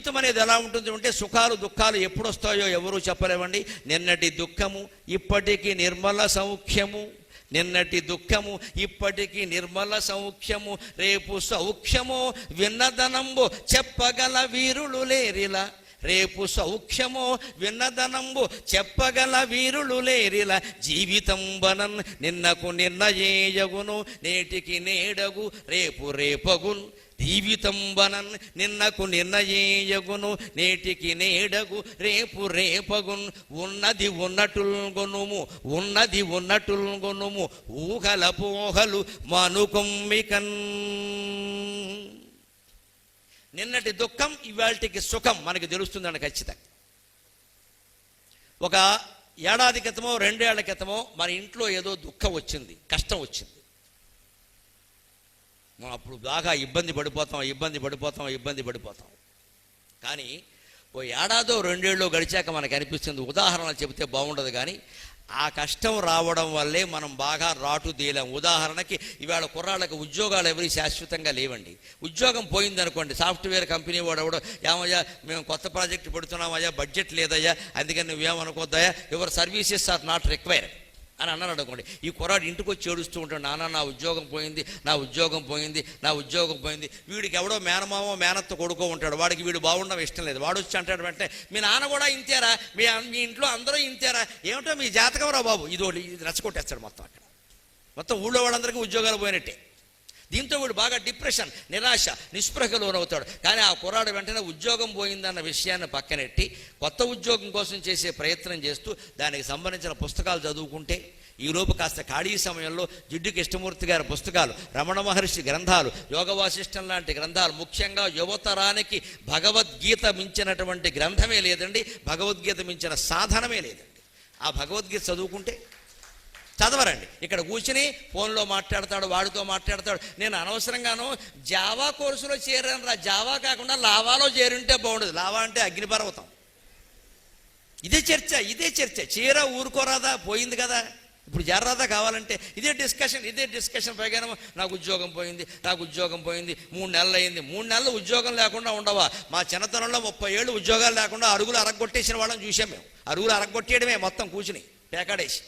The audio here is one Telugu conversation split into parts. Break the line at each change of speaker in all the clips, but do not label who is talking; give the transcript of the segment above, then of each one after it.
జీవితం అనేది ఎలా ఉంటుంది అంటే సుఖాలు దుఃఖాలు ఎప్పుడు వస్తాయో ఎవరూ చెప్పలేమండి. నిన్నటి దుఃఖము ఇప్పటికీ నిర్మల సౌఖ్యము. నిన్నటి దుఃఖము ఇప్పటికీ నిర్మల సౌఖ్యము. రేపు సౌఖ్యము విన్నదనంబు చెప్పగల వీరులు లేరిలా. రేపు సౌఖ్యమో విన్నదనంబు చెప్పగల వీరులు లేరిలా. జీవితం బనన్ నిన్నకు నిర్ణయేయగును నేటికి నేడగు రేపు రేపగున్. జీవితం నిన్నకు నిర్ణయేయగును నేటికి నేడగు రేపు రేపగున్ ఉన్నది ఉన్నటుల్గొనుము ఉన్నది ఉన్నటుల్గొనుము ఊహల పోహలు మనుకొమ్మికన్. నిన్నటి దుఃఖం ఇవాళకి సుఖం మనకి తెలుస్తుందండి ఖచ్చితంగా. ఒక ఏడాది క్రితమో రెండేళ్ళ క్రితమో మన ఇంట్లో ఏదో దుఃఖం వచ్చింది కష్టం వచ్చింది. మనం అప్పుడు బాగా ఇబ్బంది పడిపోతాం ఇబ్బంది పడిపోతాం ఇబ్బంది పడిపోతాం. కానీ ఓ ఏడాదో రెండేళ్ళు గడిచాక మనకు అనిపిస్తుంది ఉదాహరణ చెబితే బాగుండదు కానీ ఆ కష్టం రావడం వల్లే మనం బాగా రాటు తీయలేం. ఉదాహరణకి ఇవాళ కుర్రాళ్ళకి ఉద్యోగాలు ఎవరి శాశ్వతంగా లేవండి. ఉద్యోగం పోయిందనుకోండి సాఫ్ట్వేర్ కంపెనీ వాడు ఎవడో ఏమయ్యా మేము కొత్త ప్రాజెక్ట్ పెడుతున్నామయ్యా బడ్జెట్ లేదయ్యా అందుకని నువ్వేమనుకోద్దయ్యా your services are not required. అని అన్నాడు అనుకోండి. ఈ కుర్రాడు ఇంటికి వచ్చి ఏడుస్తూ ఉంటాడు నాన్న నా ఉద్యోగం పోయింది నా ఉద్యోగం పోయింది నా ఉద్యోగం పోయింది. వీడికి ఎవడో మేనమామో మేనత్త కొడుకో ఉంటాడు. వాడికి వీడు బాగుండడం ఇష్టం లేదు. వాడు వచ్చి అంటాడు వెంటనే మీ నాన్న కూడా ఇంతేరా? మీ మీ ఇంట్లో అందరూ ఇంతేరా? ఏమిటో మీ జాతకం రా బాబు. ఇది ఒకటి ఇది రచ్చగొట్టేస్తాడు మొత్తం అక్కడ. మొత్తం ఊళ్ళో వాళ్ళందరికీ ఉద్యోగాలు పోయినట్టే. దీంతో వీడు బాగా డిప్రెషన్ నిరాశ నిస్పృహకు లోనవుతాడు కానీ ఆ కుర్రాడు వెంటనే ఉద్యోగం పోయిందన్న విషయాన్ని పక్కనెట్టి కొత్త ఉద్యోగం కోసం చేసే ప్రయత్నం చేస్తూ దానికి సంబంధించిన పుస్తకాలు చదువుకుంటే ఈలోపు కాస్త ఖాళీ సమయంలో జిడ్డు కృష్ణమూర్తి గారి పుస్తకాలు రమణ మహర్షి గ్రంథాలు యోగ వాసిష్టం లాంటి గ్రంథాలు ముఖ్యంగా యువతరానికి భగవద్గీత మించినటువంటి గ్రంథమే లేదండి భగవద్గీత మించిన సాధనమే లేదండి. ఆ భగవద్గీత చదువుకుంటే చదవరండి. ఇక్కడ కూర్చుని ఫోన్లో మాట్లాడతాడు వాడితో మాట్లాడతాడు. నేను అనవసరంగాను జావా కోర్సులో చేరాను రా. జావా కాకుండా లావాలో చేరుంటే బాగుండదు. లావా అంటే అగ్నిపర్వతం. ఇదే చర్చ ఇదే చర్చ. చీర ఊరుకోరాదా? పోయింది కదా. ఇప్పుడు జర్రాదా కావాలంటే ఇదే డిస్కషన్ ఇదే డిస్కషన్ పైగా నాకు ఉద్యోగం పోయింది నాకు ఉద్యోగం పోయింది మూడు నెలలు అయింది. మూడు నెలలు ఉద్యోగం లేకుండా ఉండవా? మా చిన్నతనంలో ముప్పై ఏళ్ళు ఉద్యోగాలు లేకుండా అరుగులు అరగొట్టేసిన వాళ్ళని చూసాం మేము. అరుగులు అరగొట్టేయడమే మొత్తం కూర్చుని పేకాడేసి.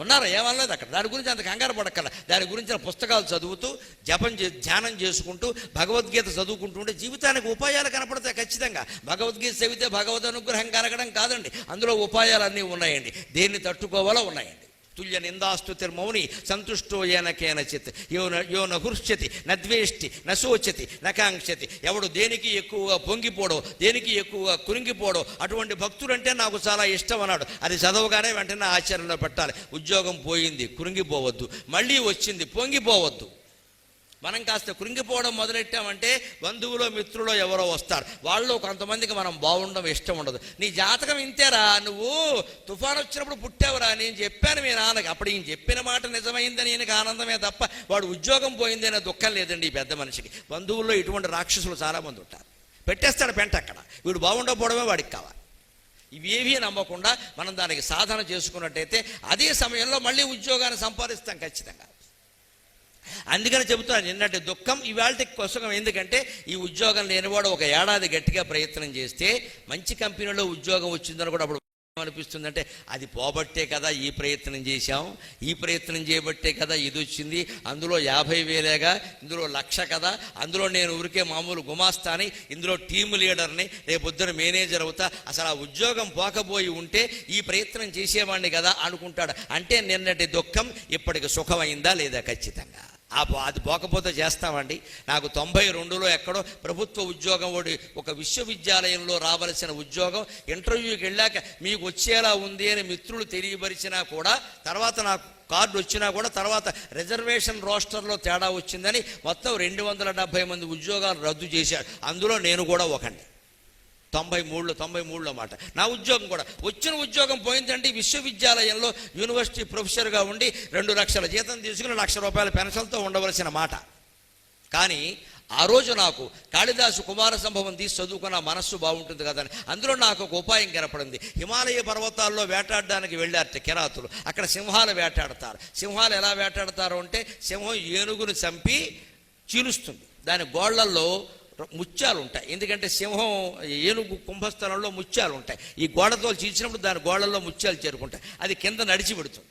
ఉన్నారు? ఏమనలేదు అక్కడ. దాని గురించి అంత కంగారు పడక్కల దాని గురించిన పుస్తకాలు చదువుతూ జపం చే ధ్యానం చేసుకుంటూ భగవద్గీత చదువుకుంటూ ఉంటే జీవితానికి ఉపాయాలు కనపడతాయి ఖచ్చితంగా. భగవద్గీత చదివితే భగవద్ అనుగ్రహం కలగడం కాదండి. అందులో ఉపాయాలు అన్నీ ఉన్నాయండి. దేన్ని తట్టుకోవాలో ఉన్నాయండి. తుల్య నిందాస్తుతిర్మౌని సంతుష్టో ఏన కేనచిత్. యో న యో నహృష్యతి నద్వేష్టి నశోచతి నకాంక్షతి ఎవడు దేనికి ఎక్కువగా పొంగిపోడో దేనికి ఎక్కువగా కురింగిపోడో అటువంటి భక్తుడంటే నాకు చాలా ఇష్టం అన్నాడు అది చదవగానే వెంటనే ఆచరణలో పెట్టాలి. ఉద్యోగం పోయింది కురింగిపోవద్దు. మళ్ళీ వచ్చింది పొంగిపోవద్దు. మనం కాస్త కృంగిపోవడం మొదలెట్టామంటే బంధువులో మిత్రులో ఎవరో వస్తారు. వాళ్ళు కొంతమందికి మనం బాగుండడం ఇష్టం ఉండదు. నీ జాతకం ఇంతేరా నువ్వు తుఫాన్ వచ్చినప్పుడు పుట్టావురా నేను చెప్పాను మీ నాన్నకి. అప్పుడు ఈయన చెప్పిన మాట నిజమైందని ఈయనకి ఆనందమే తప్ప వాడు ఉద్యోగం పోయిందనే దుఃఖం లేదండి ఈ పెద్ద మనిషికి. బంధువుల్లో ఇటువంటి రాక్షసులు చాలామంది ఉంటారు. పెట్టేస్తాడు పెంట అక్కడ. వీడు బాగుండకపోవడమే వాడికి కావాలి. ఇవేవీ నమ్మకుండా మనం దానికి సాధన చేసుకున్నట్టయితే అదే సమయంలో మళ్ళీ ఉద్యోగాన్ని సంపాదిస్తాం ఖచ్చితంగా. అందుకని చెబుతున్నాను నిన్నటి దుఃఖం ఇవాళ కోసం ఎందుకంటే ఈ ఉద్యోగం లేనివాడు ఒక ఏడాది గట్టిగా ప్రయత్నం చేస్తే మంచి కంపెనీలో ఉద్యోగం వచ్చిందని కూడా అప్పుడు అనిపిస్తుందంటే అది పోబట్టే కదా ఈ ప్రయత్నం చేశాం ఈ ప్రయత్నం చేయబట్టే కదా ఇది వచ్చింది అందులో యాభై వేలేగా ఇందులో లక్ష కదా అందులో నేను ఊరికే మామూలు గుమాస్తాని ఇందులో టీము లీడర్ని రేపొద్దున మేనేజర్ అవుతా అసలు ఆ ఉద్యోగం పోకపోయి ఉంటే ఈ ప్రయత్నం చేసేవాడిని కదా అనుకుంటాడు. అంటే నిన్నటి దుఃఖం ఇప్పటికి సుఖమైందా లేదా ఖచ్చితంగా? ఆ అది పోకపోతే చేస్తామండి. నాకు తొంభై రెండులో ఎక్కడో ప్రభుత్వ ఉద్యోగం ఒకటి ఒక విశ్వవిద్యాలయంలో రావలసిన ఉద్యోగం ఇంటర్వ్యూకి వెళ్ళాక మీకు వచ్చేలా ఉంది అని మిత్రులు తెలియపరిచినా కూడా తర్వాత నాకు కార్డు వచ్చినా కూడా తర్వాత రిజర్వేషన్ రోస్టర్లో తేడా వచ్చిందని మొత్తం రెండు వందల డెబ్భై మంది ఉద్యోగాలు రద్దు చేశారు. అందులో నేను కూడా ఒకండి తొంభై మూడులో తొంభై మూడులో మాట. నా ఉద్యోగం కూడా. వచ్చిన ఉద్యోగం పోయిందండి విశ్వవిద్యాలయంలో యూనివర్సిటీ ప్రొఫెసర్గా ఉండి రెండు లక్షల జీతం తీసుకుని లక్ష రూపాయల పెన్షన్తో ఉండవలసిన మాట. కానీ ఆ రోజు నాకు కాళిదాసు కుమార సంభవం తీసి చదువుకున్న మనస్సు బాగుంటుంది కదని అందులో నాకు ఒక ఉపాయం కనపడింది. హిమాలయ పర్వతాల్లో వేటాడడానికి వెళ్ళారట కిరాతులు. అక్కడ సింహాలు వేటాడతారు. సింహాలు ఎలా వేటాడతారు అంటే సింహం ఏనుగును చంపి చీలుస్తుంది. దాని గోళ్ళల్లో ముత్యాలు ఉంటాయి ఎందుకంటే సింహం ఏనుగు కుంభస్థలంలో ముత్యాలు ఉంటాయి ఈ గోడతో చీల్చినప్పుడు దాని గోడల్లో ముత్యాలు చేరుకుంటాయి. అది కింద నడిచి పెడుతుంది.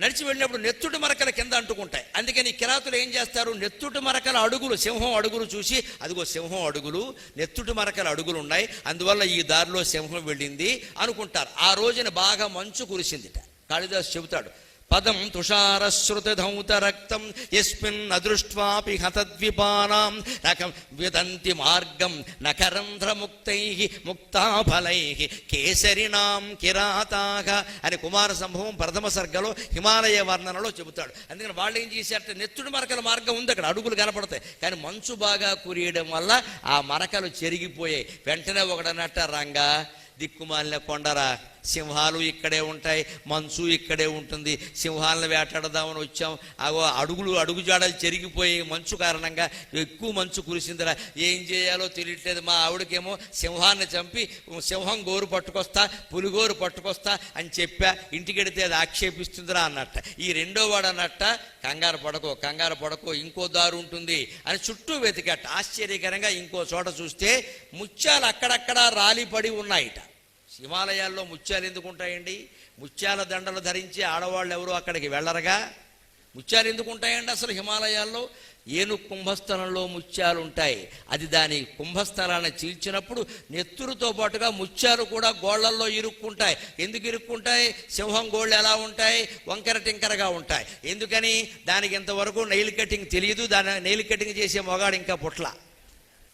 నడిచి వెళ్ళినప్పుడు నెత్తుటి మరకల కింద అంటుకుంటాయి. అందుకని కిరాతులు ఏం చేస్తారు? నెత్తుటి మరకల అడుగులు సింహం అడుగులు చూసి అదిగో సింహం అడుగులు నెత్తుటి మరకల అడుగులు ఉన్నాయి అందువల్ల ఈ దారిలో సింహం వెళ్ళింది అనుకుంటారు. ఆ రోజున బాగా మంచు కురిసిందిట. కాళిదాస్ చెబుతాడు పదం తుషారశ్రుతధౌత రక్తం ఎస్మిన్ అదృష్ట్వాపి హతద్విపానాం రకం విదంతి మార్గం నకరంధ్రముక్తై ముక్తాఫలై కేసరినాం కిరాతాగ అని కుమార సంభవం ప్రథమ సర్గలో హిమాలయ వర్ణనలో చెబుతాడు. అందుకని వాళ్ళు ఏం చేశారంటే నెత్తుడు మరకల మార్గం ఉంది అక్కడ అడుగులు కనపడతాయి. కానీ మంచు బాగా కురియడం వల్ల ఆ మరకలు చెరిగిపోయాయి. వెంటనే ఒకడనట్ట రంగా దిక్కుమాలిన కొండరా సింహాలు ఇక్కడే ఉంటాయి మంచు ఇక్కడే ఉంటుంది. సింహాలను వేటాడదామని వచ్చాం. అగో అడుగులు అడుగు జాడలు చెరిగిపోయి మంచు కారణంగా ఎక్కువ మంచు కురిసిందిరా. ఏం చేయాలో తెలియట్లేదు. మా ఆవిడకేమో సింహాన్ని చంపి సింహం గోరు పట్టుకొస్తా పులిగోరు పట్టుకొస్తా అని చెప్పా. ఇంటికెడితే అది ఆక్షేపిస్తుందిరా అన్నట్ట. ఈ రెండో వాడు అన్నట్ట కంగారు పడకో కంగారు పడకో ఇంకో దారు ఉంటుంది అని చుట్టూ వెతికట. ఆశ్చర్యకరంగా ఇంకో చోట చూస్తే ముత్యాలు అక్కడక్కడ రాలిపడి ఉన్నాయిట. హిమాలయాల్లో ముత్యాలు ఎందుకు ఉంటాయండి? ముత్యాల దండలు ధరించి ఆడవాళ్ళు ఎవరు అక్కడికి వెళ్ళరుగా? ముత్యాలు ఎందుకు ఉంటాయండి అసలు హిమాలయాల్లో? ఏను కుంభస్థలంలో ముత్యాలు ఉంటాయి. అది దాని కుంభస్థలాన్ని చీల్చినప్పుడు నెత్తురుతో పాటుగా ముత్యాలు కూడా గోళ్ళల్లో ఇరుక్కుంటాయి. ఎందుకు ఇరుక్కుంటాయి? సింహం గోళ్ళు ఎలా ఉంటాయి? వంకర టింకరగా ఉంటాయి. ఎందుకని? దానికి ఇంతవరకు నెయిల్ కటింగ్ తెలియదు. దాని నెయిల్ కటింగ్ చేసే మొగాడు ఇంకా పుట్ల.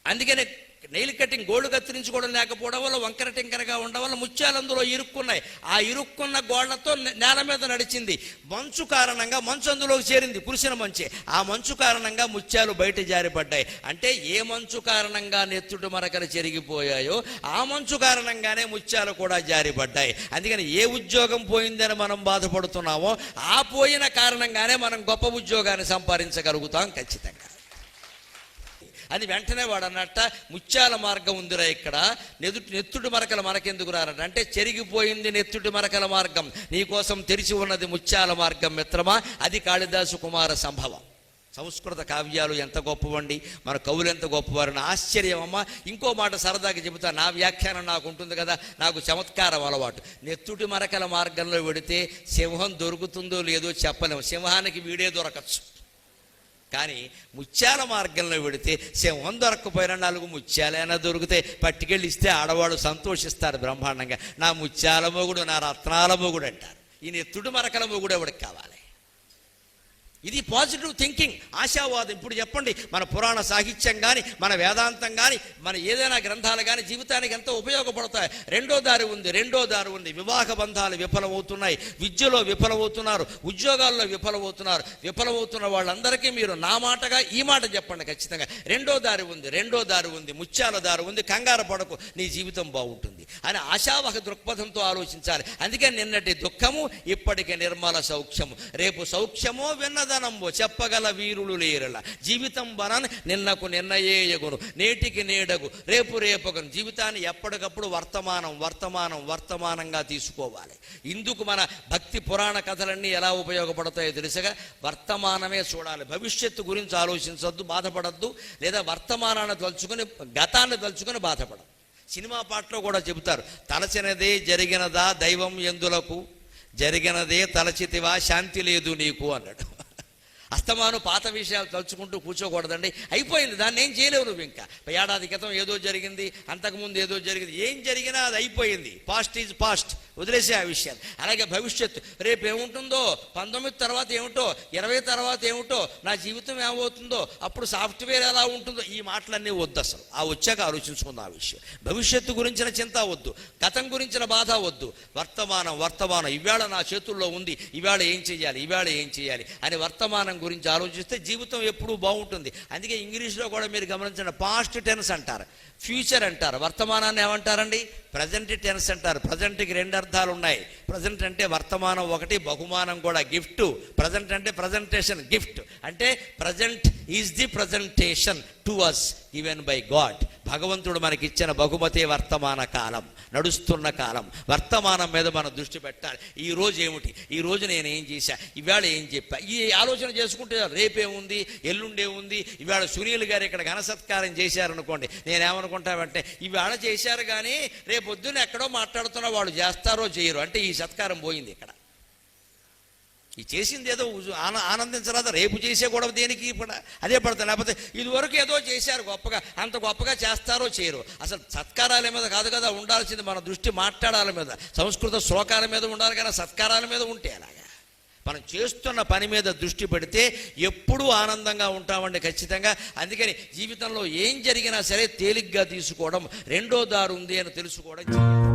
అందుకని నెయిల్ కటింగ్ గోల్డ్ కత్తిరించుకోవడం లేకపోవడం వల్ల వంకర టింకరగా ఉండడం వల్ల ముత్యాలు అందులో ఇరుక్కున్నాయి. ఆ ఇరుక్కున్న గోళ్ళతో నేల మీద నడిచింది. మంచు కారణంగా మంచు అందులోకి చేరింది కురిసిన మంచే. ఆ మంచు కారణంగా ముత్యాలు బయట జారిపడ్డాయి. అంటే ఏ మంచు కారణంగా నెత్తుడు మరకలు చెరిగిపోయాయో ఆ మంచు కారణంగానే ముత్యాలు కూడా జారిపడ్డాయి. అందుకని ఏ ఉద్యోగం పోయిందని మనం బాధపడుతున్నామో ఆ పోయిన కారణంగానే మనం గొప్ప ఉద్యోగాన్ని సంపాదించగలుగుతాం ఖచ్చితంగా. అది వెంటనే వాడు అన్నట్ట ముత్యాల మార్గం ఉందిరా ఇక్కడ. నెదుటి నెత్తుడి మరకల మనకెందుకు రారట? అంటే చెరిగిపోయింది నెత్తుడి మరకల మార్గం. నీకోసం తెరిచి ఉన్నది ముత్యాల మార్గం మిత్రమా? అది కాళిదాసు కుమార సంభవం. సంస్కృత కావ్యాలు ఎంత గొప్పవండి. మన కవులు ఎంత గొప్పవారని ఆశ్చర్యం అమ్మ. ఇంకో మాట సరదాగా చెబుతా నా వ్యాఖ్యానం నాకు ఉంటుంది కదా నాకు చమత్కారం అలవాటు. నెత్తుటి మరకల మార్గంలో వెడితే సింహం దొరుకుతుందో లేదో చెప్పలేము సింహానికి వీడే దొరకచ్చు. కానీ ముత్యాల మార్గంలో వెడితే సింహం దొరక్కపోయినా నాలుగు ముత్యాలైనా దొరికితే పట్టుకెళ్ళి ఇస్తే ఆడవాడు సంతోషిస్తారు బ్రహ్మాండంగా. నా ముత్యాల మొగుడు నా రత్నాల మొగుడు అంటారు. ఈ నెత్తుడు మరకల మొగుడు ఎవడికి కావాలి? ఇది పాజిటివ్ థింకింగ్ ఆశావాదం. ఇప్పుడు చెప్పండి మన పురాణ సాహిత్యం కానీ మన వేదాంతం కానీ మన ఏదైనా గ్రంథాలు కానీ జీవితానికి ఎంతో ఉపయోగపడతాయి. రెండో దారి ఉంది రెండో దారి ఉంది. వివాహ బంధాలు విఫలమవుతున్నాయి. విద్యలో విఫలమవుతున్నారు. ఉద్యోగాల్లో విఫలమవుతున్నారు. విఫలమవుతున్న వాళ్ళందరికీ మీరు నా మాటగా ఈ మాట చెప్పండి ఖచ్చితంగా. రెండో దారి ఉంది రెండో దారి ఉంది. ముత్యాల దారి ఉంది. కంగారు పడకు. నీ జీవితం బాగుంటుంది. అని ఆశావహ దృక్పథంతో ఆలోచించాలి. అందుకే నిన్నటి దుఃఖము ఇప్పటికే నిర్మల సౌఖ్యము. రేపు సౌఖ్యమో విన్నదనంబో చెప్పగల వీరులు లేరల. జీవితం వనన్ నిన్నకు నిర్ణయేయగును. నేటికి నేడగు. రేపు రేపగును. జీవితాన్ని ఎప్పటికప్పుడు వర్తమానం వర్తమానం వర్తమానంగా తీసుకోవాలి. ఇందుకు మన భక్తి పురాణ కథలన్నీ ఎలా ఉపయోగపడతాయో తెలుసగా? వర్తమానమే చూడాలి. భవిష్యత్తు గురించి ఆలోచించొద్దు బాధపడద్దు లేదా వర్తమానాన్ని తలుచుకొని గతాన్ని తలుచుకొని బాధపడద్దు. సినిమా పాటలో కూడా చెబుతారు తలచినదే జరిగినదా దైవం ఎందులకు? జరిగినదే తలచితివా శాంతి లేదు నీకు అన్నాడు. అస్తమానం పాత విషయాలు తలుచుకుంటూ కూర్చోకూడదండి. అయిపోయింది దాన్ని ఏం చేయలేవు నువ్వు ఇంకా. ఏడాది క్రితం ఏదో జరిగింది అంతకుముందు ఏదో జరిగింది. ఏం జరిగినా అది అయిపోయింది. పాస్ట్ ఈజ్ పాస్ట్ వదిలేసే ఆ విషయాలు అలాగే భవిష్యత్తు రేపు ఏముంటుందో పంతొమ్మిది తర్వాత ఏమిటో ఇరవై తర్వాత ఏమిటో నా జీవితం ఏమవుతుందో అప్పుడు సాఫ్ట్వేర్ ఎలా ఉంటుందో ఈ మాటలన్నీ వద్దు అసలు. ఆ వచ్చాక ఆలోచించుకుందాం ఆ విషయం. భవిష్యత్తు గురించిన చింత వద్దు. గతం గురించిన బాధ వద్దు. వర్తమానం వర్తమానం. ఇవాళ నా చేతుల్లో ఉంది. ఇవాళ ఏం చేయాలి ఇవాళ ఏం చేయాలి అని వర్తమానం గురించి ఆలోచిస్తే జీవితం ఎప్పుడూ బాగుంటుంది. అందుకే ఇంగ్లీష్లో కూడా మీరు గమనించండి. పాస్ట్ టెన్స్ అంటారు. ఫ్యూచర్ అంటారు. వర్తమానాన్ని ఏమంటారండి? ప్రజెంట్ టెన్స్ అంటారు. ప్రజెంట్కి రెండు అర్థాలు ఉన్నాయి ప్రజెంట్ అంటే వర్తమానం ఒకటి బహుమానం కూడా గిఫ్ట్. ప్రజెంట్ అంటే ప్రజెంటేషన్ గిఫ్ట్ అంటే present is the presentation to us given by God భగవంతుడు మనకిచ్చిన బహుమతి వర్తమాన కాలం నడుస్తున్న కాలం. వర్తమానం మీద మనం దృష్టి పెట్టాలి. ఈ రోజు ఏమిటి? ఈ రోజు నేను ఏం చేశా? ఇవాళ ఏం చెప్పా? ఈ ఆలోచన చేసుకుంటే రేపేముంది ఎల్లుండే ఉంది. ఇవాళ సునీల్ గారు ఇక్కడ ఘన సత్కారం చేశారనుకోండి. నేనేమనుకుంటామంటే ఇవాళ చేశారు కానీ రేపు పొద్దున్న ఎక్కడో మాట్లాడుతున్నా వాళ్ళు చేస్తారో చేయరు. అంటే ఈ సత్కారం పోయింది ఇక్కడ. ఈ చేసింది ఏదో ఆన ఆనందించరాదా రేపు చేసే గొడవ దేనికి ఇప్పుడు అదే పడతా లేకపోతే ఇదివరకు ఏదో చేశారు గొప్పగా అంత గొప్పగా చేస్తారో చేయరు. అసలు సత్కారాల మీద కాదు కదా ఉండాల్సింది మన దృష్టి మాట్లాడాల మీద. సంస్కృత శ్లోకాల మీద ఉండాలి కానీ సత్కారాల మీద ఉంటే అలాగా మనం చేస్తున్న పని మీద దృష్టి పెడితే ఎప్పుడూ ఆనందంగా ఉంటామండి ఖచ్చితంగా. అందుకని జీవితంలో ఏం జరిగినా సరే తేలిగ్గా తీసుకోవడం రెండో దారు ఉంది అని తెలుసుకోవడం